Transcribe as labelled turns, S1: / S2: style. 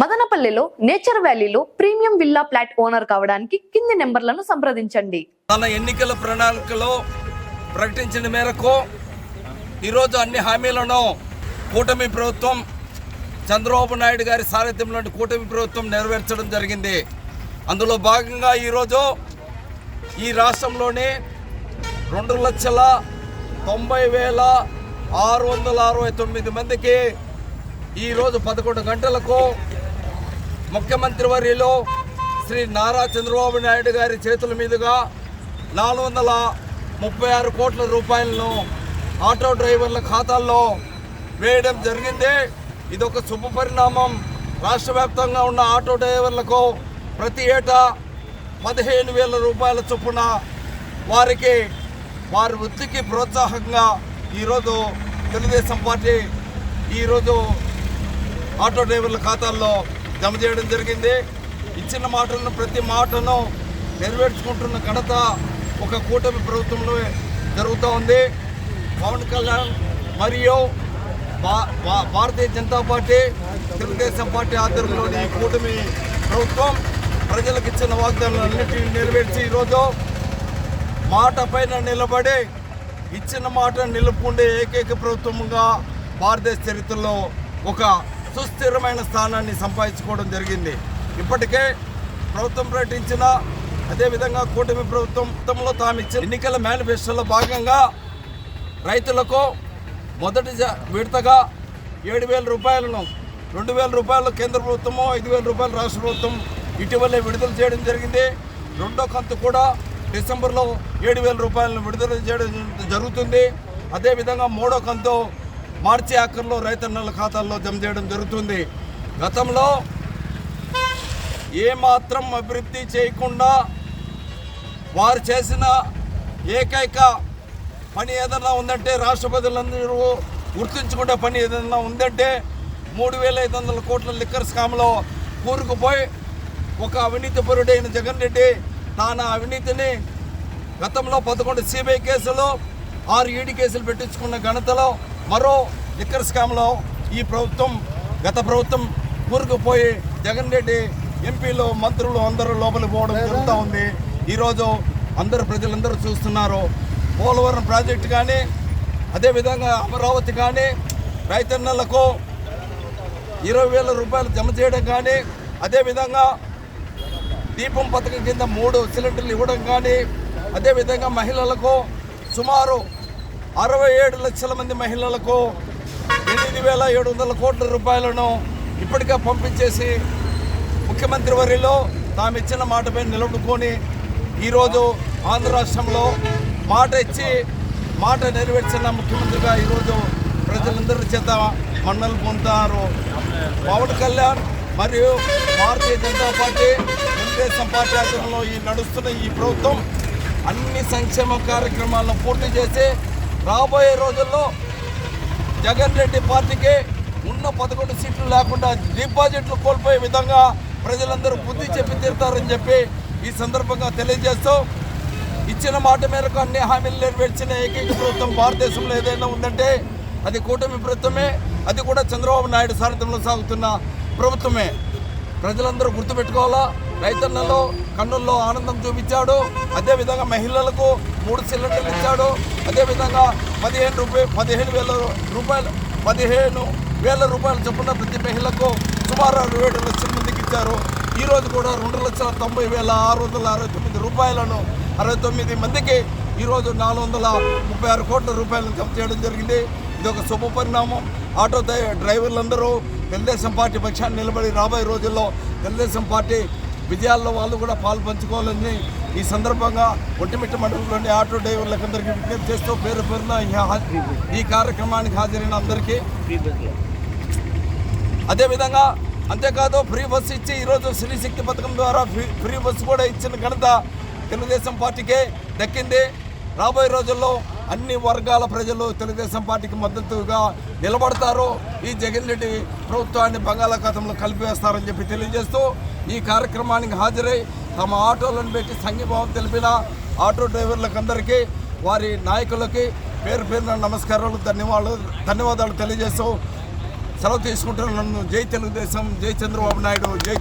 S1: మదనపల్లెలో nature వ్యాలీలో premium villa plot owner కావడానికి కింది నెంబర్లను సంప్రదించండి.
S2: తన ఎన్నికల ప్రణాళికలో ప్రకటించిన మేరకు ఈరోజు అన్ని హామీలను కూటమి ప్రభుత్వం చంద్రబాబు నాయుడు గారి సారథ్యంలోని కూటమి ప్రభుత్వం నెరవేర్చడం జరిగింది. అందులో భాగంగా ఈరోజు ఈ రాష్ట్రంలోని రెండు లక్షల తొంభై వేల ఆరు వందల అరవై తొమ్మిది మందికి ఈరోజు పదకొండు గంటలకు ముఖ్యమంత్రి వర్యులు శ్రీ నారా చంద్రబాబు నాయుడు గారి చేతుల మీదుగా నాలుగు వందల ముప్పై ఆరు కోట్ల రూపాయలను ఆటో డ్రైవర్ల ఖాతాల్లో వేయడం జరిగింది. ఇది ఒక శుభ పరిణామం. రాష్ట్ర వ్యాప్తంగా ఉన్న ఆటో డ్రైవర్లకు ప్రతి ఏటా పదిహేను వేల రూపాయల చొప్పున వారికి వారి వృత్తికి ప్రోత్సాహంగా ఈరోజు తెలుగుదేశం పార్టీ ఈరోజు ఆటో డ్రైవర్ల ఖాతాల్లో జమ చేయడం జరిగింది. ఇచ్చిన మాటలను ప్రతి మాటను నెరవేర్చుకుంటున్న ఘనత ఒక కూటమి ప్రభుత్వంలో జరుగుతూ ఉంది. పవన్ కళ్యాణ్ మరియు భారతీయ జనతా పార్టీ తెలుగుదేశం పార్టీ ఆధ్వర్యంలోని ఈ కూటమి ప్రభుత్వం ప్రజలకు ఇచ్చిన వాగ్దానాలన్నింటినీ నెరవేర్చి ఈరోజు మాట పైన నిలబడి ఇచ్చిన మాట నిలుపుకుండే ఏకైక ప్రభుత్వంగా భారతదేశ చరిత్రలో ఒక సుస్థిరమైన స్థానాన్ని సంపాదించుకోవడం జరిగింది. ఇప్పటికే ప్రభుత్వం ప్రకటించిన అదేవిధంగా కూటమి ప్రభుత్వంలో తాము ఇచ్చిన ఎన్నికల మేనిఫెస్టోలో భాగంగా రైతులకు మొదటి జ- విడతగా ఏడు వేల రూపాయలను రెండు వేల రూపాయలు కేంద్ర ప్రభుత్వము ఐదు వేల రూపాయలు రాష్ట్ర ప్రభుత్వం ఇటీవలే విడుదల చేయడం జరిగింది. రెండో కంతు కూడా డిసెంబర్లో ఏడు వేల రూపాయలను విడుదల చేయడం జరుగుతుంది. అదేవిధంగా మూడో కంతు మార్చి ఆఖరిలో రైతన్నల ఖాతాల్లో జమ చేయడం జరుగుతుంది. గతంలో ఏమాత్రం అభివృద్ధి చేయకుండా వారు చేసిన ఏకైక పని ఏదన్నా ఉందంటే రాష్ట్రపతులందరూ గుర్తుంచుకునే పని ఏదన్నా ఉందంటే మూడు వేల ఐదు వందల కోట్ల లిక్కర్ స్కామ్లో కూరుకుపోయి ఒక అవినీతి పరుడైన జగన్ రెడ్డి తాను అవినీతిని గతంలో పదకొండు సిబిఐ కేసులు ఆరు ఈడీ కేసులు పెట్టించుకున్న ఘనతలో మరో లిక్కర్ స్కామ్లో ఈ ప్రభుత్వం గత ప్రభుత్వం కూరుకుపోయి జగన్ రెడ్డి ఎంపీలు మంత్రులు అందరూ లోపలికి పోవడం జరుగుతూ ఉంది. ఈరోజు అందరు ప్రజలందరూ చూస్తున్నారు. పోలవరం ప్రాజెక్టు కానీ అదేవిధంగా అమరావతి కానీ రైతన్నలకు ఇరవై వేల రూపాయలు జమ చేయడం కానీ అదేవిధంగా దీపం పథకం కింద మూడు సిలిండర్లు ఇవ్వడం కానీ అదేవిధంగా మహిళలకు సుమారు అరవై ఏడు లక్షల మంది మహిళలకు ఎనిమిది వేల ఏడు వందల కోట్ల రూపాయలను ఇప్పటికే పంపించేసి ముఖ్యమంత్రి వరిలో తాము ఇచ్చిన మాటపై నిలబడుకొని ఈరోజు ఆంధ్ర రాష్ట్రంలో మాట ఇచ్చి మాట నెరవేర్చిన ముఖ్యమంత్రిగా ఈరోజు ప్రజలందరి చేత మన్నలు పొందుతారు. పవన్ కళ్యాణ్ మరియు భారతీయ జనతా పార్టీ తెలుగుదేశం పార్టీ ఆధ్వర్యంలో ఈ నడుస్తున్న ఈ ప్రభుత్వం అన్ని సంక్షేమ కార్యక్రమాలను పూర్తి చేసి రాబోయే రోజుల్లో జగన్ రెడ్డి పార్టీకి ఉన్న పదకొండు సీట్లు లేకుండా డిపాజిట్లు కోల్పోయే విధంగా ప్రజలందరూ బుద్ధి చెప్పి తీరుతారని చెప్పి ఈ సందర్భంగా తెలియజేస్తూ ఇచ్చిన మాట మేరకు అన్ని హామీలు నెరవేర్చిన ఏకైక ప్రభుత్వం భారతదేశంలో ఏదైనా ఉందంటే అది కూటమి ప్రభుత్వమే అది కూడా చంద్రబాబు నాయుడు సారథ్యంలో సాగుతున్న ప్రభుత్వమే. ప్రజలందరూ గుర్తుపెట్టుకోవాలా? రైతన్నలో కన్నుల్లో ఆనందం చూపించాడు. అదేవిధంగా మహిళలకు మూడు సిలిండర్లు ఇచ్చాడు. అదేవిధంగా పదిహేను రూపాయ పదిహేను వేల రూపాయలు పదిహేను వేల రూపాయలు చొప్పున ప్రతి మహిళకు సుమారు అరవై ఏడు లక్షల మందికి ఇచ్చారు. ఈరోజు కూడా రెండు లక్షల తొంభై వేల ఆరు వందల అరవై తొమ్మిది రూపాయలను అరవై తొమ్మిది మందికి ఈరోజు నాలుగు వందల ముప్పై ఆరు కోట్ల రూపాయలను జమ చేయడం జరిగింది. ఇది ఒక శుభ పరిణామం. ఆటో డ్రైవర్లందరూ తెలుగుదేశం పార్టీ పక్షాన్ని నిలబడి రాబోయే రోజుల్లో తెలుగుదేశం పార్టీ విజయాల్లో వాళ్ళు కూడా పాలు పంచుకోవాలని ఈ సందర్భంగా ఒంటిమిట్ట మండలంలోని ఆటో డ్రైవర్లకు అందరికీ విజ్ఞప్తి చేస్తూ పేరు పేరున ఈ ఈ కార్యక్రమానికి హాజరైన అందరికీ అదేవిధంగా అంతేకాదు ఫ్రీ బస్సు ఇచ్చి ఈరోజు శ్రీశక్తి పథకం ద్వారా ఫ్రీ ఫ్రీ బస్సు కూడా ఇచ్చిన ఘనత తెలుగుదేశం పార్టీకే దక్కింది. రాబోయే రోజుల్లో అన్ని వర్గాల ప్రజలు తెలుగుదేశం పార్టీకి మద్దతుగా నిలబడతారు. ఈ జగన్ రెడ్డి ప్రభుత్వాన్ని బంగాళాఖాతంలో కలిపివేస్తారని చెప్పి తెలియజేస్తూ ఈ కార్యక్రమానికి హాజరై తమ ఆటోలను పెట్టి సంఘీభావం తెలిపిన ఆటో డ్రైవర్లకు అందరికీ వారి నాయకులకి పేరు పేరున నమస్కారాలు ధన్యవాదాలు ధన్యవాదాలు తెలియజేస్తూ సెలవు తీసుకుంటున్నాను. జై తెలుగుదేశం జై చంద్రబాబు నాయుడు జై